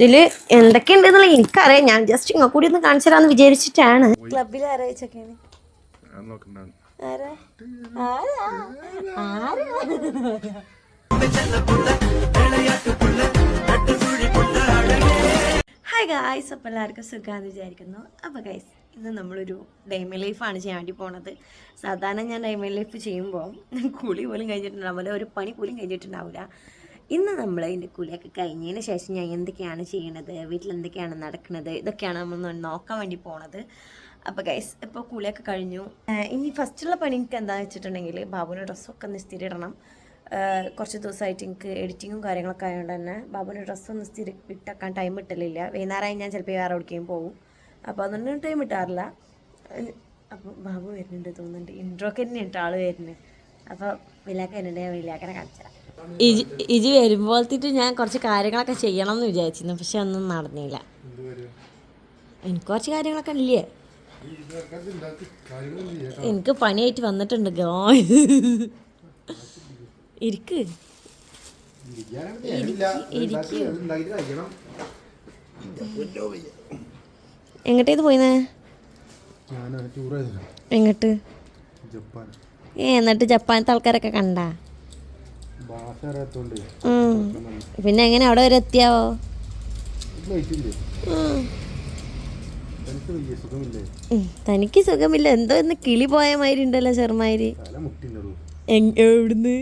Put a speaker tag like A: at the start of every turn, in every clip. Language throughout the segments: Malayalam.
A: ഇതിൽ എന്തൊക്കെയുണ്ടെന്നുള്ള എനിക്കറിയാം. ഞാൻ ജസ്റ്റ് ഇങ്ങനെ കൂടി ഒന്ന് കാണിച്ചു തരാന്ന് വിചാരിച്ചിട്ടാണ്. ക്ലബിൽ ആരായിച്ചൊക്കെയാണ് ഹായ് ഗായ്സ് അപ്പം എല്ലാവർക്കും സുഖമാണെന്ന് വിചാരിക്കുന്നു. അപ്പോൾ ഗൈസ് ഇന്ന് നമ്മളൊരു ഡൈമി ലൈഫാണ് ചെയ്യാൻ വേണ്ടി പോണത്. സാധാരണ ഞാൻ ഡൈമി ലൈഫ് ചെയ്യുമ്പോൾ കുളി പോലും കഴിഞ്ഞിട്ടുണ്ടാവില്ല ഒരു പണി പോലും കഴിഞ്ഞിട്ടുണ്ടാവില്ല. ഇന്ന് നമ്മൾ ഇതിന്റെ കുളിയൊക്കെ കഴിഞ്ഞതിന് ശേഷം ഞാൻ എന്തൊക്കെയാണ് ചെയ്യണത്? വീട്ടിൽ എന്തൊക്കെയാണ് നടക്കുന്നത് ഇതൊക്കെയാണ് നമ്മൾ നോക്കാൻ വേണ്ടി പോണത്. അപ്പോൾ ഗൈസ് ഇപ്പോൾ കുളിയൊക്കെ കഴിഞ്ഞു. ഇനി ഫസ്റ്റുള്ള പണി എനിക്ക് എന്താണെന്ന് വെച്ചിട്ടുണ്ടെങ്കിൽ ബാബുവിന്റെ ഡ്രസ്സൊക്കെ ഒന്ന് സ്ഥിരം ഇടണം കുറച്ച് ദിവസമായിട്ട് എനിക്ക് എഡിറ്റിങ്ങും കാര്യങ്ങളൊക്കെ ആയതുകൊണ്ട് തന്നെ ബാബുവിന്റെ ഡ്രസ്സൊന്നും സ്ഥിരം ഇട്ടേക്കാൻ ടൈം കിട്ടലില്ല. വൈകുന്നേരമായി ഞാൻ ചിലപ്പോൾ വേറെ എവിടേക്കും പോകും അപ്പോൾ അതൊന്നും ടൈം കിട്ടാറില്ല അപ്പോൾ ബാബു വരുന്നുണ്ട് തോന്നുന്നുണ്ട്. ഇൻട്രോക്ക് തന്നെ ഇട്ട് ആൾ വരുന്നത്. അപ്പോൾ വിലാക്ക വരുന്നുണ്ട്. ഞാൻ വിലാക്കനെ കാണിച്ചുതരാം. ഇജി ഇജി വരുമ്പോഴത്തേക്ക് ഞാൻ കുറച്ച് കാര്യങ്ങളൊക്കെ ചെയ്യണം എന്ന് വിചാരിച്ചിരുന്നു പക്ഷെ ഒന്നും നടന്നില്ല. എനിക്ക് കുറച്ച് കാര്യങ്ങളൊക്കെ ഇല്ലേ? എനിക്ക് പണിയായിട്ട് വന്നിട്ടുണ്ട് ഗോ. ഇരിക്ക്. എങ്ങട്ടേത് പോയിന്ന്?
B: ആയതില്ല
A: എങ്ങോട്ട്?
B: ജപ്പാൻ.
A: ഏ എന്നിട്ട് ജപ്പാനത്തെ ആൾക്കാരൊക്കെ കണ്ടാ. പിന്നെ എങ്ങനെ അവിടെ വരെ എത്തിയാവോ. തനിക്ക് സുഖമില്ല? എന്തോ ഇന്ന് കിളി പോയ മാതിരി ഉണ്ടല്ലോ ചെറുമാതിരി. എവിടുന്ന്?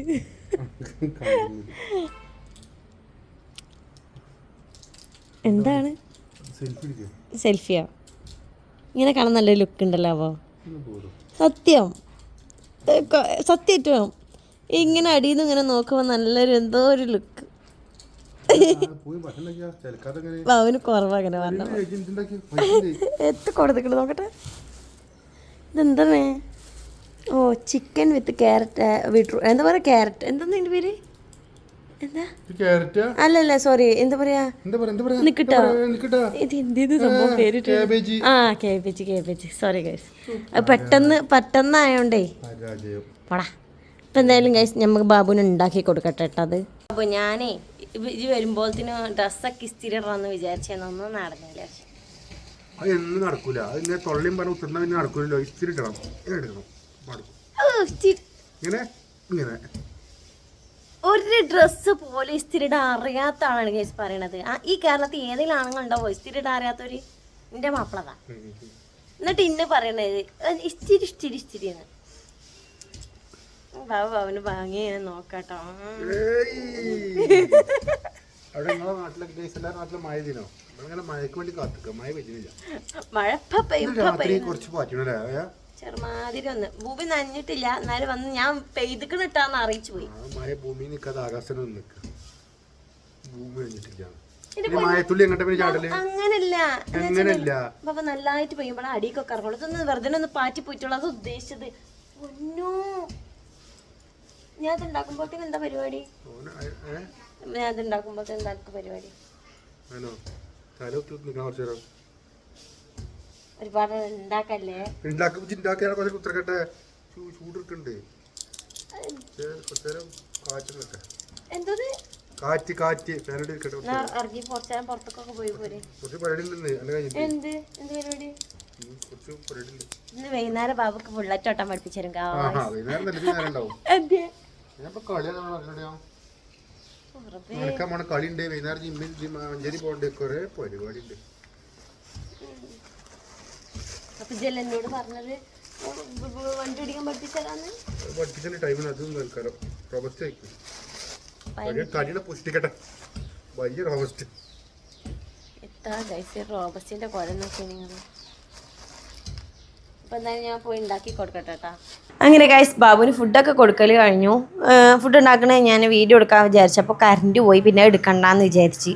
A: എന്താണ്? സെൽഫിയോ? ഇങ്ങനെ കാണാൻ നല്ലൊരു ലുക്ക് ഉണ്ടല്ലോ അപ്പോൾ.
B: സത്യം.
A: സത്യം സത്യമായിട്ടും ഇങ്ങനെ അടിയിൽ നിന്ന് ഇങ്ങനെ നോക്കുമ്പോൾ നല്ലൊരു എന്തോ ഒരു ലുക്ക് അവന് കുറവ് അങ്ങനെ പറഞ്ഞ കൊടുത്തിട്ട് നോക്കട്ടെ. ഇതെന്താണ് ഓ ചിക്കൻ വിത്ത് ക്യാരറ്റ് ബീട്രൂട്ട് എന്താ പറയുക ക്യാരറ്റ് എന്താ? ഇതിന്റെ പേര് അല്ലല്ല സോറി എന്താ പറയാ?
B: പറയാ
A: നിക്കട്ടോ? ഇത് എന്ത് സംഭവം പേരിട്ട് ആ കേബേജ് കേബേജ് സോറി ഗൈസ് പെട്ടെന്ന് പെട്ടെന്നായോണ്ടേ. പടാ. ഇപ്പം എന്തായാലും ഗൈസ് നമുക്ക് ബാബുവിന് ഉണ്ടാക്കി കൊടുക്കട്ടെ കേട്ടോ അത്. അപ്പോൾ ഞാനേ ഇത് വരുമ്പോഴത്തേന് ഡ്രസ്സൊക്കെ സ്ഥിരണമെന്ന് വിചാരിച്ചൊന്നും നടന്നില്ല.
B: അത് എന്നും നടക്കൂല. അത് ഇങ്ങനെ തൊള്ളയും പറഞ്ഞ ഉത്തർന്ന പിന്നെ നടക്കൂലല്ലോ. ഇസ്തിരി ഇടണം. ഇങ്ങനെ എടുക്കണം ഇങ്ങനെ? ഇങ്ങനെ.
A: ഒരു ഡ്രസ്സ് പോലെ ഇസ്തിരിടാൻ അറിയാത്ത ആളാണ് ഗൈസ് പറയണത്. ആ ഈ കേരളത്തിൽ ഏതെങ്കിലും ആണുങ്ങൾ ഉണ്ടാവോ ഇസ്തിരിട അറിയാത്തൊരു എന്റെ മാപ്പിളതാ. എന്നിട്ട് ഇന്ന് പറയണത് "അത് ഇസ്തിരി ഇസ്തിരി ഇസ്തിരി എന്ന് ബാബു ഭംഗി നോക്കാട്ടോ.
B: അവിടെ നിങ്ങളെ നാട്ടിലൊക്കെ ഗൈസ് എല്ലാവരും മഴ ദിനോ നമ്മളിങ്ങനെ മഴയ്ക്ക് വേണ്ടി കാത്തുക്കുക മഴ പെയ്യുന്നില്ല.
A: മഴ ഇപ്പൊ
B: രാത്രി കുറച്ച് പാറ്റണല്ലേ ഏ?
A: ചെറുമാതിരി ഒന്ന്. ഭൂമി നനഞ്ഞിട്ടില്ല എന്നാലും വന്ന് ഞാൻ പെയ്തിക്കണിട്ടാന്ന് അറിയിച്ചു പോയി.
B: മഴ ഭൂമി നിൽക്കാതെ ആകാശം നിൽക്കുക ഭൂമി
A: അങ്ങനല്ല. നല്ലതായിട്ട് പെയ്യുമ്പോൾ അടിയൊക്കെ ഇറങ്ങുള്ളൂ ഇതൊന്ന് വെറുതെ ഒന്ന് പാറ്റി പോയിട്ടുള്ളത് ഉദ്ദേശിച്ചത്. ഒന്നോ ഞാൻ അത് ഉണ്ടാക്കുമ്പോഴത്തേക്ക് എന്താ പരിപാടി? ഞാൻ അത് ഉണ്ടാക്കുമ്പോഴത്തേക്ക് എന്താ പരിപാടി? ഒരുപാട് ഉണ്ടാക്കല്ലേ? എന്തത്?
B: കാറ്റ് കാറ്റ്. ഫാനോട് ഇരിക്കട്ടെ
A: ഇറങ്ങി കുറച്ചു പുറത്തൊക്കെ പോയി പോരെ.
B: കുറച്ച് പരിപാടി
A: എന്ത്? എന്ത് ഇന്ന് വൈകുന്നേരം ബാബുക്ക് ബുള്ളറ്റ് പഠിപ്പിച്ചിരുന്നു പഠിപ്പിച്ചു തരും
B: പോണ കളി ഉണ്ട് വൈകുന്നേരം ജിമ്മിൽ ജിം മഞ്ചേരി പോകണ്ട്. കുറെ പരിപാടി ഉണ്ട്
A: അപ്പൊ ജല പറഞ്ഞത്? വണ്ടി ഓടിക്കാൻ പഠിപ്പിച്ചതാന്ന്?
B: അത് പഠിപ്പിച്ച ടൈമിന് അതും നിൽക്കാലോ റോബസ്റ്റ് ആയിരിക്കും തടിയുടെ പുഷ്ടിക്കട്ടെ. വലിയ റോബസ്റ്റ്
A: എത്ര ഗൈസ് റോബസ്റ്റിന്റെ കുഴ നോക്കിയാ നിങ്ങൾ അപ്പൊ എന്തായാലും ഞാൻ അങ്ങനെ ഗൈസ് ബാബുവിന് ഫുഡൊക്കെ കൊടുക്കൽ കഴിഞ്ഞു. ഫുഡ് ഉണ്ടാക്കണേ ഞാൻ വീഡിയോ എടുക്കാൻ വിചാരിച്ചു അപ്പോൾ കറണ്ട് പോയി പിന്നെ എടുക്കണ്ടെന്ന് വിചാരിച്ച്.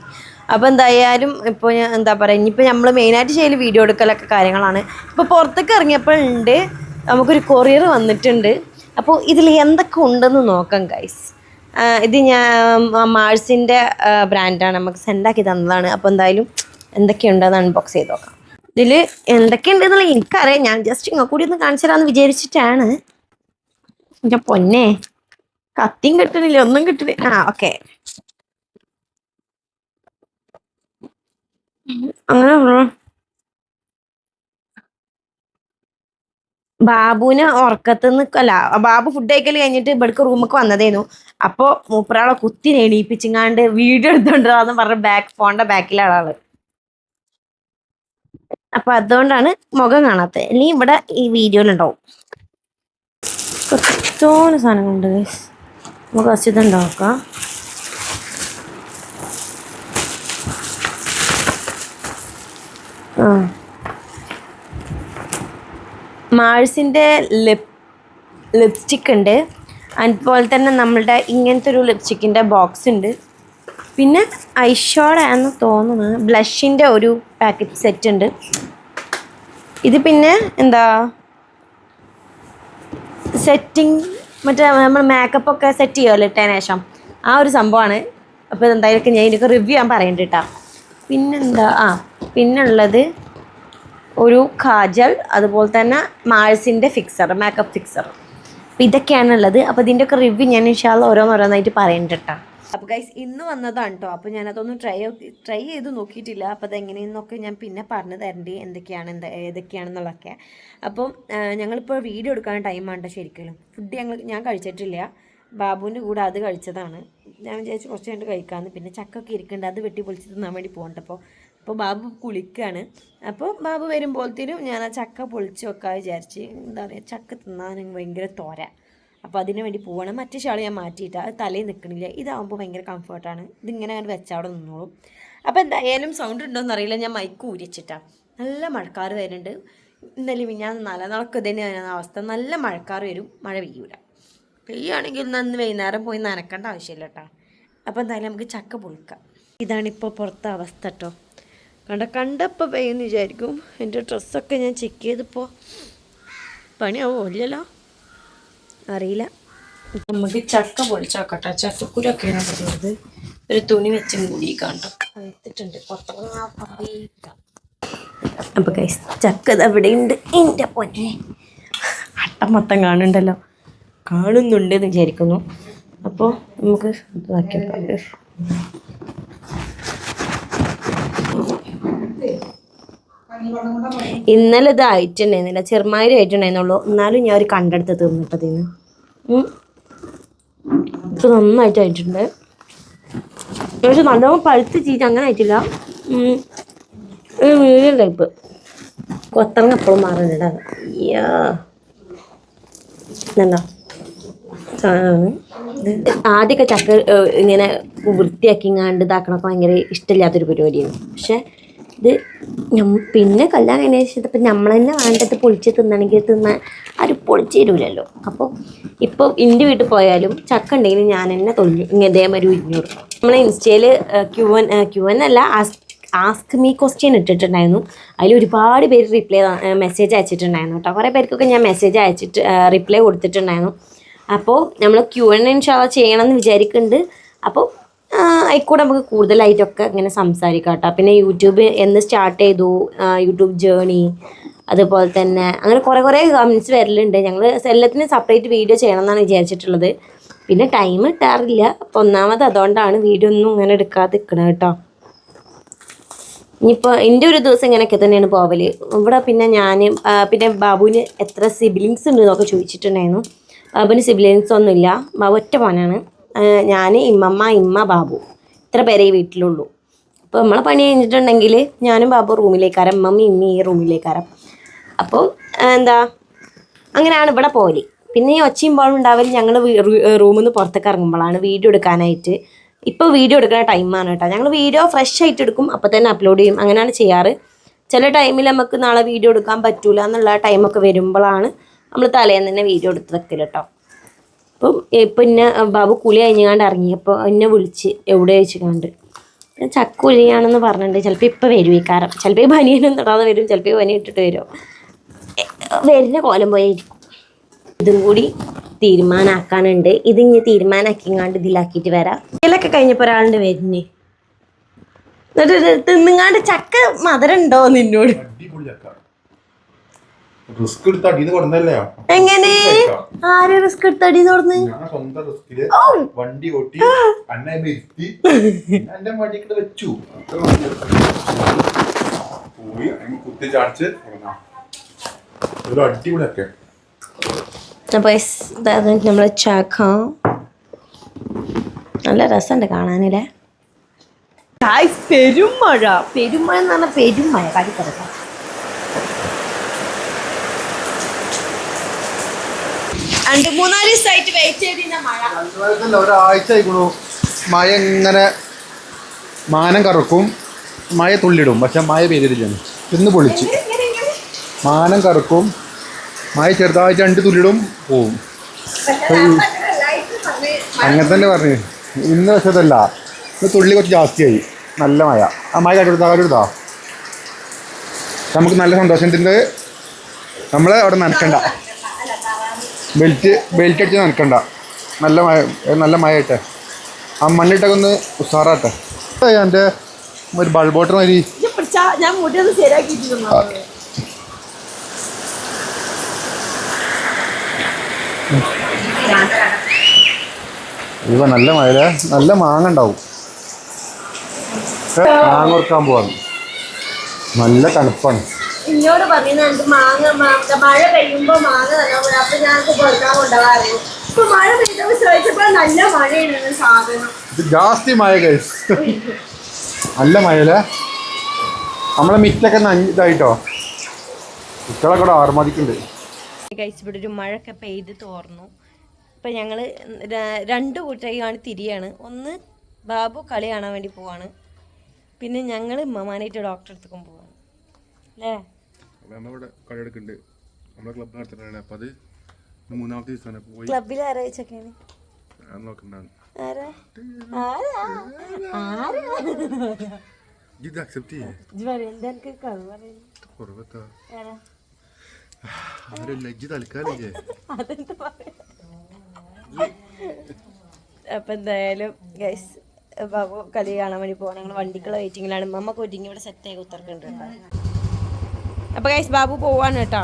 A: അപ്പോൾ എന്തായാലും ഇപ്പോൾ ഞാൻ എന്താ പറയുക ഇനിയിപ്പോൾ നമ്മൾ മെയിനായിട്ട് ചെയ്യൽ വീഡിയോ എടുക്കലൊക്കെ കാര്യങ്ങളാണ്. ഇപ്പോൾ പുറത്തേക്ക് ഇറങ്ങിയപ്പോഴുണ്ട് നമുക്കൊരു കൊറിയർ വന്നിട്ടുണ്ട്. അപ്പോൾ ഇതിൽ എന്തൊക്കെ ഉണ്ടെന്ന് നോക്കാം ഗൈസ് ഇത് ഞാൻ മാഴ്സിന്റെ ബ്രാൻഡാണ് നമുക്ക് സെൻഡാക്കി തന്നതാണ്. അപ്പോൾ എന്തായാലും എന്തൊക്കെയുണ്ടെന്ന് അൺബോക്സ് ചെയ്ത് നോക്കാം. ഇതിൽ എന്തൊക്കെയുണ്ടെന്നുള്ള എനിക്കറിയാം. ഞാൻ ജസ്റ്റ് ഇങ്ങനെ കൂടി ഒന്ന് കാണിച്ചു തരാമെന്ന് വിചാരിച്ചിട്ടാണ്. എന്റെ പൊന്നെ. കത്തിയും കിട്ടണില്ല? ഒന്നും കിട്ടണില്ല ആ ഓക്കെ അങ്ങനെ ബാബുവിനെ ഉറക്കത്തുനിന്ന് അല്ല ബാബു ഫുഡ് കഴിക്കൽ കഴിഞ്ഞിട്ട് ഇവിടേക്ക് റൂമൊക്കെ വന്നതേനു. അപ്പൊ മൂപ്പരാളെ കുത്തി എണീപ്പിച്ചിങ്ങാണ്ട് വീഡിയോ എടുത്തോണ്ടാന്ന് പറഞ്ഞ ബാക്ക് ഫോണിന്റെ ബാക്കിലാണ് ആൾ അപ്പൊ അതുകൊണ്ടാണ് മുഖം കാണാത്തത്. ഇനി ഇവിടെ ഈ വീഡിയോയിലുണ്ടാവും തോനെ സാധനങ്ങളുണ്ട് നമുക്ക് അസ്യത ഉണ്ടാക്കാം. ആ. മാഴ്സിന്റെ ലിപ് ലിപ്സ്റ്റിക് ഉണ്ട്. അതുപോലെ തന്നെ നമ്മളുടെ ഇങ്ങനത്തെ ഒരു ലിപ്സ്റ്റിക്കിന്റെ ബോക്സ് ഉണ്ട്. പിന്നെ ഐഷോഡാന്ന് തോന്നുന്നത് ബ്ലഷിന്റെ ഒരു പാക്കറ്റ് സെറ്റ് ഉണ്ട്. ഇത് പിന്നെ എന്താ? സെറ്റിംഗ് മറ്റേ നമ്മൾ മേക്കപ്പ് ഒക്കെ സെറ്റ് ചെയ്യുമല്ലോ ഇട്ടതിന് ശേഷം. ആ ഒരു സംഭവമാണ്. അപ്പോൾ ഇതെന്തായാലും ഞാൻ ഇതിനൊക്കെ റിവ്യൂ ഞാൻ പറയണ്ട കേട്ടോ പിന്നെന്താ? ആ പിന്നുള്ളത് ഒരു കാജൽ അതുപോലെ തന്നെ മാഴ്സിന്റെ ഫിക്സർ മേക്കപ്പ് ഫിക്സർ അപ്പോൾ ഇതൊക്കെയാണുള്ളത്. അപ്പോൾ ഇതിന്റെയൊക്കെ റിവ്യൂ ഞാൻ ഇൻഷാല്ല ഓരോന്നോരോന്നായിട്ട് പറയുന്നുണ്ട് കേട്ടോ അപ്പോൾ ഗൈസ് ഇന്ന് വന്നതാണ് കേട്ടോ അപ്പോൾ ഞാനതൊന്നും ട്രൈ ട്രൈ ചെയ്ത് നോക്കിയിട്ടില്ല. അപ്പോൾ അതെങ്ങനെയെന്നൊക്കെ ഞാൻ പിന്നെ പറഞ്ഞു തരേണ്ടി എന്തൊക്കെയാണ് എന്താ ഏതൊക്കെയാണെന്നുള്ളതൊക്കെ. അപ്പം ഞങ്ങളിപ്പോൾ വീഡിയോ എടുക്കാൻ ടൈമാണ് ശരിക്കും ഫുഡ് ഞങ്ങൾ ഞാൻ കഴിച്ചിട്ടില്ല. ബാബുവിന്റെ കൂടെ അത് കഴിച്ചതാണ്. ഞാൻ വിചാരിച്ചു കുറച്ച് കഴിഞ്ഞിട്ട് കഴിക്കാമെന്ന് പിന്നെ ചക്കൊക്കെ ഇരിക്കുന്നുണ്ട് അത് വെട്ടി പൊളിച്ച് തിന്നാൻ വേണ്ടി പോകണ്ട അപ്പോൾ അപ്പോൾ ബാബു കുളിക്കുകയാണ് അപ്പോൾ ബാബു വരുമ്പോഴത്തേനും ഞാൻ ആ ചക്ക പൊളിച്ച് വെക്കാൻ വിചാരിച്ച് എന്താ പറയുക ചക്ക തിന്നാൻ ഭയങ്കര തോര. അപ്പോൾ അതിന് വേണ്ടി പോവാണ്. മറ്റു ഷാൾ ഞാൻ മാറ്റിയിട്ട്. അത് തലയിൽ നിൽക്കണില്ല ഇതാകുമ്പോൾ ഭയങ്കര കംഫർട്ടാണ് ഇതിങ്ങനെ അങ്ങനെ വെച്ചാൽ അവിടെ നിന്നോളും. അപ്പോൾ എന്തായാലും സൗണ്ട് ഉണ്ടോയെന്ന് അറിയില്ല. ഞാൻ മൈക്ക് ഊരിച്ചിട്ടാണ് നല്ല മഴക്കാർ വരുന്നുണ്ട്. ഇന്നലെ ഞാൻ നല്ല നടക്കുക തന്നെയാണ് അവസ്ഥ. നല്ല മഴക്കാർ വരും. മഴ പെയ്യൂല. പെയ്യുകയാണെങ്കിൽ നന്ന് വൈകുന്നേരം പോയി നനക്കേണ്ട ആവശ്യമില്ല കേട്ടോ അപ്പോൾ എന്തായാലും നമുക്ക് ചക്ക പൊളിക്കാം. ഇതാണിപ്പോൾ പുറത്തെ അവസ്ഥ കേട്ടോ കണ്ട കണ്ടപ്പോൾ പെയ്യുമെന്ന് വിചാരിക്കും. എന്റെ ഡ്രസ്സൊക്കെ ഞാൻ ചെക്ക് ചെയ്തപ്പോൾ പണിയാവോ? ഇല്ലല്ലോ. അറിയില്ല. നമുക്ക് ചക്ക പൊളിച്ചാക്കട്ടെ. ചക്കക്കുരൊക്കെയാണ് പറയുന്നത് ഒരു തുണി വെച്ചും കൂടി കണ്ടോ? എടുത്തിട്ടുണ്ട്. അപ്പൊ കൈസ് ചക്ക അവിടെ അവിടെയുണ്ട് എന്റെ പൊന്നെ. അട്ടം മൊത്തം കാണുന്നുണ്ടല്ലോ. കാണുന്നുണ്ട് എന്ന് വിചാരിക്കുന്നു. അപ്പോൾ നമുക്ക് ഇതാക്കി ഇന്നലെ ഇത് ആയിട്ടുണ്ടായിരുന്നില്ല. ചെറുമാരി ആയിട്ടുണ്ടായിരുന്നുള്ളൂ. എന്നാലും ഞാൻ ഒരു കണ്ടെടുത്ത് തീർന്നിട്ടതിന് ഇത് നന്നായിട്ട് ആയിട്ടുണ്ട്. പക്ഷെ നല്ലോണം പഴുത്ത് ചീറ്റ് അങ്ങനെ ആയിട്ടില്ല. ഒരു മീഡിയം ടൈപ്പ്. കൊത്തങ്ങ എപ്പോഴും മാറുന്നുണ്ട് അയ്യാ. ആദ്യമൊക്കെ ചക്ക ഇങ്ങനെ വൃത്തിയാക്കി വൃത്തിയാക്കിങ്ങാണ്ട് ഇതാക്കണമൊക്കെ ഭയങ്കര ഇഷ്ടമില്ലാത്തൊരു പരിപാടിയാണ്. പക്ഷെ ഇത് പിന്നെ കല്യാണം കഴിഞ്ഞ ശേഷം ഇപ്പം നമ്മൾ തന്നെ വേണ്ടത് പൊളിച്ച് തിന്നണമെങ്കിൽ തിന്നാൻ ആരും പൊളിച്ച് തരൂലല്ലോ. അപ്പോൾ ഇപ്പോൾ എന്റെ വീട്ടിൽ പോയാലും ചക്ക ഉണ്ടെങ്കിൽ ഞാൻ തന്നെ തൊഴിഞ്ഞു ഇങ്ങനെ ഇതേമാതിരി ഉരിഞ്ഞു കൊടുക്കും നമ്മളെ ഇൻസ്റ്റയിൽ ക്യു എൻ ക്യു എൻ അല്ല ആസ്ക് മീ ക്വസ്റ്റ്യൻ ഇട്ടിട്ടുണ്ടായിരുന്നു. അതിൽ ഒരുപാട് പേര് റിപ്ലൈ മെസ്സേജ് അയച്ചിട്ടുണ്ടായിരുന്നു കേട്ടോ. കുറേ പേർക്കൊക്കെ ഞാൻ മെസ്സേജ് അയച്ചിട്ട് റിപ്ലൈ കൊടുത്തിട്ടുണ്ടായിരുന്നു. അപ്പോൾ നമ്മൾ ക്യു എൻ ഇൻഷാള്ള ചെയ്യണമെന്ന് വിചാരിക്കുന്നുണ്ട് അപ്പോൾ ആയിക്കൂടെ നമുക്ക് കൂടുതലായിട്ടൊക്കെ ഇങ്ങനെ സംസാരിക്കാം കേട്ടോ പിന്നെ യൂട്യൂബ് എന്ന് സ്റ്റാർട്ട് ചെയ്തു. യൂട്യൂബ് ജേണി അതുപോലെ തന്നെ അങ്ങനെ കുറേ കുറേ കമൻസ് വരലുണ്ട്. ഞങ്ങൾ എല്ലാത്തിനും സെപ്പറേറ്റ് വീഡിയോ ചെയ്യണം എന്നാണ് വിചാരിച്ചിട്ടുള്ളത്. പിന്നെ ടൈം കിട്ടാറില്ല. അപ്പോൾ ഒന്നാമത് അതുകൊണ്ടാണ് വീഡിയോ ഒന്നും ഇങ്ങനെ എടുക്കാതെ നിൽക്കണം കേട്ടോ. ഇനിയിപ്പോൾ എന്റെ ഒരു ദിവസം ഇങ്ങനെയൊക്കെ തന്നെയാണ് പോവൽ ഇവിടെ പിന്നെ ഞാൻ പിന്നെ ബാബുവിന് എത്ര സിബ്ലിങ്സ് ഉണ്ട് എന്നൊക്കെ ചോദിച്ചിട്ടുണ്ടായിരുന്നു. ബാബുവിന് സിബ്ലിങ്സ് ഒന്നുമില്ല. ബാബു ഒറ്റ മോനാണ്. ഞാൻ ഇമ്മമ്മ ഇമ്മ ബാബു. ഇത്ര പേരെ ഈ വീട്ടിലുള്ളൂ. അപ്പോൾ നമ്മളെ പണി കഴിഞ്ഞിട്ടുണ്ടെങ്കിൽ ഞാനും ബാബു റൂമിലേക്കാരം ഇമ്മമ്മ ഇമ്മി ഈ റൂമിലേക്കാരം. അപ്പോൾ എന്താ അങ്ങനെയാണ് ഇവിടെ പോകൽ പിന്നെ ഈ ഒച്ചയും പോലും ഉണ്ടാവൽ ഞങ്ങൾ റൂമിൽ നിന്ന് പുറത്തേക്ക് ഇറങ്ങുമ്പോഴാണ് വീഡിയോ എടുക്കാനായിട്ട്. ഇപ്പോൾ വീഡിയോ എടുക്കുന്ന ടൈമാണ് കേട്ടോ. ഞങ്ങൾ വീഡിയോ ഫ്രഷ് ആയിട്ട് എടുക്കും അപ്പോൾ തന്നെ അപ്ലോഡ് ചെയ്യും. അങ്ങനെയാണ് ചെയ്യാറ്. ചില ടൈമിൽ നമുക്ക് നാളെ വീഡിയോ എടുക്കാൻ പറ്റൂല എന്നുള്ള ടൈമൊക്കെ വരുമ്പോഴാണ് നമ്മൾ തലേന്ന് തന്നെ വീഡിയോ എടുത്ത് വെക്കൽ കേട്ടോ. അപ്പം ഇപ്പം എന്നെ ബാബു കുളി കഴിഞ്ഞാണ്ട് ഇറങ്ങിയപ്പോൾ എന്നെ വിളിച്ച് എവിടെ വെച്ചിട്ടുണ്ട് ചക്ക ചക്കുലിയാണെന്ന് പറഞ്ഞിട്ടുണ്ട്. ചിലപ്പോൾ ഇപ്പം വരും ഈ കാരം. ചിലപ്പോൾ ബനിയനും തൊടാതെ വരും. ചിലപ്പോൾ പനി ഇട്ടിട്ട് വരും. വരുന്ന കോലം പോയായിരിക്കും ഇതും കൂടി തീരുമാനാക്കാനുണ്ട്. ഇത് ഇനി തീരുമാനാക്കിങ്ങാണ്ട് ഇതിലാക്കിയിട്ട് വരാം. ഇതിലൊക്കെ കഴിഞ്ഞപ്പോൾ ഒരാളുണ്ട് വരുന്നേ. എന്നിട്ട് തിന്നുങ്ങാണ്ട് ചക്ക മധുരം ഉണ്ടോ നിന്നോട്
B: റിസ്ക് എടുത്ത് അടിന്ന് കൊടുന്നല്ലേ
A: എങ്ങനെ? ആരെ റിസ്ക് എടുത്തടി തുറന്ന്
B: ഞാൻ സ്വന്തം റിസ്കിൽ വണ്ടി ഓട്ടി അന്നെ ഇരുത്തി പിന്നെ എന്റെ വണ്ടിക്കിട്ട് വെച്ചു. പോയി മതി.
C: കുത്തി ചാടിച്ച് തുടങ്ങാം ഒരു അടിപൊളിയൊക്കെ.
A: അപ്പോൾ ഇതാണ് നമ്മളെ ചാക്ക. നല്ല രസമുണ്ട് കാണാനില്ലേ? പെരുമഴ. പെരുമഴ എന്ന് പറഞ്ഞാൽ പെരുമഴ. കാട്ടിക്കിടക്കാം രണ്ട് മൂന്നാൽ ദിവസമായിട്ട് വെയിറ്റ് ചെയ്തിരുന്ന മഴ.
B: ഒരാഴ്ച ആയിക്കണു. മഴ ഇങ്ങനെ മാനം കറക്കും മഴ തുള്ളിടും പക്ഷെ മഴ പെയ്തിട്ടില്ല ഇന്ന് പൊളിച്ച്. മാനം കറക്കും മഴ ചെറുതായിട്ട് രണ്ട് തുള്ളിടും പോവും. അങ്ങനെ തന്നെ പറഞ്ഞു. ഇന്ന് വെച്ചതല്ല ഇന്ന് തുള്ളി കുറച്ച് ജാസ്തിയായി. നല്ല മഴ. ആ മഴ കട്ടെടുത്താ കട്ടെടുത്താ നമുക്ക് നല്ല സന്തോഷത്തിന്റെ നമ്മളെ അവിടെ നനക്കണ്ട ബെൽറ്റ് ബെൽറ്റ് അടിച്ച് നനക്കണ്ട നല്ല മഴ നല്ല മഴ ആയിട്ടെ ആ മണ്ണിട്ടൊക്കെ ഒന്ന് ഉഷാറാട്ടെ എന്റെ ഒരു ബൾബോട്ടർ മതി ഇവ നല്ല മഴ നല്ല മാങ്ങ ഉണ്ടാവും. മാങ്ങ കൊടുക്കാൻ പോവാണ്. നല്ല തണുപ്പാണ്.
A: എന്നോട് പറയുന്നത് എനിക്ക് മാങ്ങ മാങ്ങ മഴ പെയ്യുമ്പോൾ മാങ്ങ നല്ലോണം അപ്പൊ ഞങ്ങൾക്ക് പൊറുക്കാൻ കൊണ്ടുപോകാറുണ്ട്. ഇപ്പൊ മഴ പെയ്തപ്പോ ശ്രമിച്ചപ്പോ നല്ല മഴയാണ് സാധനം.
B: ജാസ്തി മഴ കഴിച്ച് നല്ല മഴയല്ലേ? നമ്മളെ മിറ്റൊക്കെ ഇതായിട്ടോ? കുട്ടികളെ കൂടെ ആർമതിക്കുന്നുണ്ട്.
A: കഴിച്ച് ഇവിടെ ഒരു മഴയൊക്കെ പെയ്ത് തോർന്നു. ഇപ്പം ഞങ്ങൾ രണ്ട് കൂട്ടാണ് തിരിയാണ്. ഒന്ന് ബാബു കളി കാണാൻ വേണ്ടി പോവാണ്. പിന്നെ ഞങ്ങൾ ഉമ്മമാനായിട്ട് ഡോക്ടറെ അടുത്തേക്കും പോവാണ് അല്ലേ
C: നമ്മളിവിടെ കളിയെടുക്കുന്നുണ്ട്. നമ്മളെ ക്ലബ് നടത്തുന്നതാണ്. അപ്പം അത് ഇന്ന് മൂന്നാമത്തെ ദിവസമാണ്. പോയി
A: ക്ലബിൽ
C: ഞാൻ ഇത് അക്സെപ്റ്റ് ചെയ്യേ.
A: ആരാ?
C: തൽക്കാലില്ലേ
A: അപ്പൊ എന്തായാലും ഗൈസ് ബാബു കളി കാണാൻ വേണ്ടി പോവാണ് ഞങ്ങൾ വണ്ടിക്കുള്ള വെയിറ്റിങ്ങിലാണ് മമ്മ കൊറ്റിങ് ഇവിടെ സെറ്റ് ആയി ഉത്തർക്കുണ്ട് കേട്ടോ. അപ്പൊ ഗൈസ് ബാബു പോവാണ് കേട്ടോ.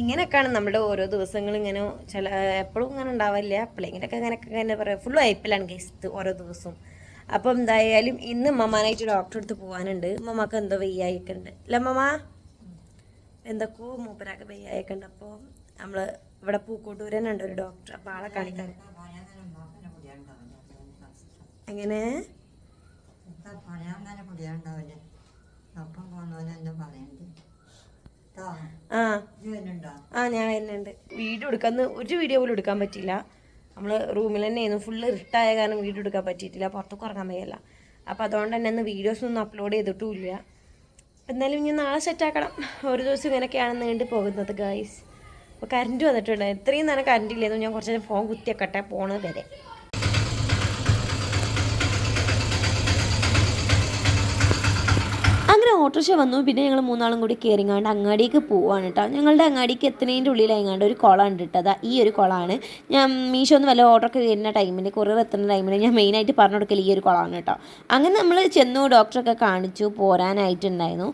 A: ഇങ്ങനെയൊക്കെയാണ് നമ്മുടെ ഓരോ ദിവസങ്ങളും ഇങ്ങനെ ചില എപ്പോഴും ഇങ്ങനെ ഉണ്ടാവില്ല അപ്പോൾ ഇങ്ങനെയൊക്കെ ഇങ്ങനെ പറയാം. ഫുൾ വൈപ്പിലാണ് ഗൈസ് ഓരോ ദിവസവും അപ്പം എന്തായാലും ഇന്ന് മമ്മാനായിട്ട് ഡോക്ടറെ അടുത്ത് പോകാനുണ്ട് മമ്മക്ക് എന്തോ വെയ്യായൊക്കെ ഉണ്ട്. അല്ല മമ്മ എന്തൊക്കെയോ മൂപ്പരാക്ക് വെയ്യായൊക്കെ ഉണ്ട്. അപ്പോൾ നമ്മൾ ഇവിടെ പൂക്കോട്ടൂരനുണ്ട് ഒരു ഡോക്ടർ അപ്പോൾ ആളെ കാണിക്കാൻ. എങ്ങനെ?
D: പറയാൻ തന്നെ ഒപ്പം
A: ആ. ആ ഞാൻ വരുന്നുണ്ട്. വീഡിയോ എടുക്കാൻ ഒരു വീഡിയോ പോലും എടുക്കാൻ പറ്റില്ല നമ്മൾ റൂമിൽ തന്നെ ആയിരുന്നു ഫുള്ള് ഇരുട്ടായ കാരണം വീഡിയോ എടുക്കാൻ പറ്റിയിട്ടില്ല. പുറത്തേക്ക് ഇറങ്ങാൻ വയ്യല്ല. അപ്പോൾ അതുകൊണ്ട് തന്നെ ഇന്ന് വീഡിയോസ് ഒന്നും അപ്ലോഡ് ചെയ്തിട്ടുമില്ല. എന്നാലും ഇനി നാളെ സെറ്റാക്കണം ഒരു ദിവസം ഇങ്ങനെയൊക്കെയാണ് നീണ്ടു പോകുന്നത് ഗായ്സ് അപ്പോൾ കറണ്ട് വന്നിട്ടുണ്ട്. ഇത്രയും നേരം കറണ്ട് ഇല്ലായിരുന്നു. ഞാൻ കുറച്ച് നേരം ഫോൺ കുത്തിയൊക്കട്ടെ പോണത് വരെ അങ്ങനെ ഓട്ടോറിക്ഷ വന്നു. പിന്നെ ഞങ്ങൾ മൂന്നാളും കൂടി കയറിങ്ങാണ്ട് അങ്ങാടിക്ക് പോവാണ് കേട്ടോ ഞങ്ങളുടെ അങ്ങാടിക്ക് എത്തുന്നതിന്റെ ഉള്ളിലായിങ്ങാണ്ട് ഒരു കുളം ഉണ്ട് കേട്ടോ അതാ ഈ ഒരു കുളമാണ് ഞാൻ മീഷോന്ന് വല്ല ഓട്ടോ ഒക്കെ വരുന്ന ടൈമിൽ കൊറിയർ എത്തുന്ന ടൈമിൽ ഞാൻ മെയിനായിട്ട് പറഞ്ഞു കൊടുക്കൽ ഈ ഒരു കുളമാണ് കേട്ടോ അങ്ങനെ നമ്മൾ ചെന്നു ഡോക്ടറൊക്കെ കാണിച്ചു പോരാനായിട്ടുണ്ടായിരുന്നു.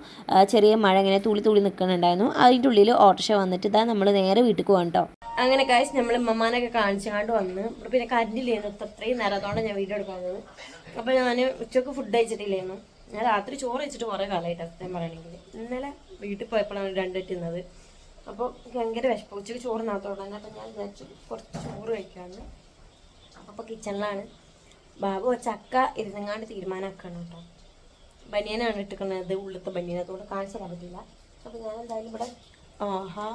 A: ചെറിയ മഴ ഇങ്ങനെ തുള്ളി തുള്ളി നിൽക്കുന്നുണ്ടായിരുന്നു അതിന്റെ ഉള്ളിൽ ഓട്ടോറിക്ഷ വന്നിട്ട് ഇതാ നമ്മൾ നേരെ വീട്ടിൽ പോകാം കേട്ടോ അങ്ങനെ കാശ് നമ്മൾ മമ്മാനൊക്കെ കാണിച്ചാണ്ട് വന്ന്. പിന്നെ കരണ്ടില്ലായിരുന്നു അത്രയും നേരത്തോടെ ഞാൻ വീഡിയോ എടുക്കാൻ അപ്പോൾ ഞാൻ ഉച്ചയ്ക്ക് ഫുഡ് കഴിച്ചിട്ടില്ലായിരുന്നു. ഞാൻ രാത്രി ചോറ് വെച്ചിട്ട് കുറേ കാലമായിട്ട് സത്യം പറയണമെങ്കിൽ ഇന്നലെ വീട്ടിൽ പോയപ്പോഴാണ് രണ്ടെറ്റുന്നത് അപ്പോൾ ഭയങ്കര വിശപ്പ്. ഉച്ചയ്ക്ക് ചോറ് നാത്തോടാൻ അപ്പം ഞാൻ വിചാരിച്ചു കുറച്ച് ചോറ് കഴിക്കാമെന്ന് അപ്പോൾ കിച്ചണിലാണ്. ബാബു ചക്ക ഇരുന്നങ്ങാണ്ട് തീരുമാനമാക്കണം കേട്ടോ. ബനിയനാണ് ഇട്ടിരിക്കുന്നത്. ഉള്ളത്തെ ബനിയനത്തോട് കാണിച്ചു തരാൻ പറ്റില്ല. അപ്പോൾ ഞാൻ എന്തായാലും ഇവിടെ ആഹാ